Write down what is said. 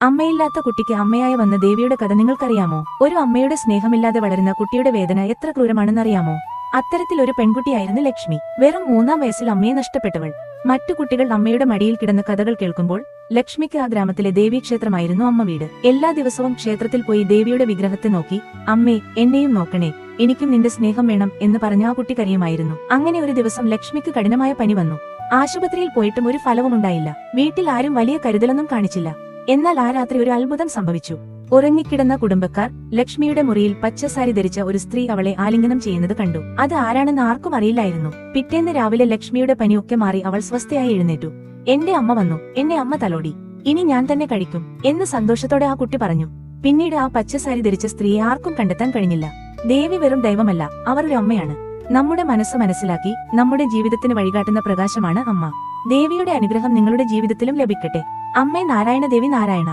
അമ്മയില്ലാത്ത കുട്ടിക്ക് അമ്മയായി വന്ന ദേവിയുടെ കഥ നിങ്ങൾക്കറിയാമോ? ഒരു അമ്മയുടെ സ്നേഹമില്ലാതെ വളരുന്ന കുട്ടിയുടെ വേദന എത്ര ക്രൂരമാണെന്നറിയാമോ? അത്തരത്തിൽ ഒരു പെൺകുട്ടിയായിരുന്നു ലക്ഷ്മി. വെറും മൂന്നാം വയസ്സിൽ അമ്മയെ നഷ്ടപ്പെട്ടവൾ. മറ്റു കുട്ടികൾ അമ്മയുടെ മടിയിൽ കിടന്ന കഥകൾ കേൾക്കുമ്പോൾ ലക്ഷ്മിക്ക് ആ ഗ്രാമത്തിലെ ദേവീക്ഷേത്രമായിരുന്നു അമ്മ വീട്. എല്ലാ ദിവസവും ക്ഷേത്രത്തിൽ പോയി ദേവിയുടെ വിഗ്രഹത്തെ നോക്കി അമ്മേ എന്നെയും നോക്കണേ. എനിക്കും നിന്റെ സ്നേഹം വേണം എന്ന് പറഞ്ഞ ആ കുട്ടി കരയുമായിരുന്നു അങ്ങനെ ഒരു ദിവസം ലക്ഷ്മിക്ക് കഠിനമായ പനി വന്നു. ആശുപത്രിയിൽ പോയിട്ടും ഒരു ഫലവുമുണ്ടായില്ല. വീട്ടിൽ ആരും വലിയ കരുതലൊന്നും കാണിച്ചില്ല. എന്നാൽ ആ രാത്രി ഒരു അത്ഭുതം സംഭവിച്ചു. ഉറങ്ങിക്കിടന്ന കുടുംബക്കാർ ലക്ഷ്മിയുടെ മുറിയിൽ പച്ചസാരി ധരിച്ച ഒരു സ്ത്രീ അവളെ ആലിംഗനം ചെയ്യുന്നത് കണ്ടു. അത് ആരാണെന്ന് ആർക്കും അറിയില്ലായിരുന്നു. പിറ്റേന്ന് രാവിലെ ലക്ഷ്മിയുടെ പനിയൊക്കെ മാറി അവൾ സ്വസ്ഥയായി എഴുന്നേറ്റു. എന്റെ അമ്മ വന്നു. എന്നെ അമ്മ തലോടി. ഇനി ഞാൻ തന്നെ കഴിക്കും എന്ന് സന്തോഷത്തോടെ ആ കുട്ടി പറഞ്ഞു. പിന്നീട് ആ പച്ചസാരി ധരിച്ച സ്ത്രീയെ ആർക്കും കണ്ടെത്താൻ കഴിഞ്ഞില്ല. ദേവി വെറും ദൈവമല്ല. അവർ ഒരു അമ്മയാണ്. നമ്മുടെ മനസ്സ് മനസ്സിലാക്കി നമ്മുടെ ജീവിതത്തിന് വഴികാട്ടുന്ന പ്രകാശമാണ് അമ്മ. ദേവിയുടെ അനുഗ്രഹം നിങ്ങളുടെ ജീവിതത്തിലും ലഭിക്കട്ടെ. അമ്മേ നാരായണ ദേവി നാരായണ.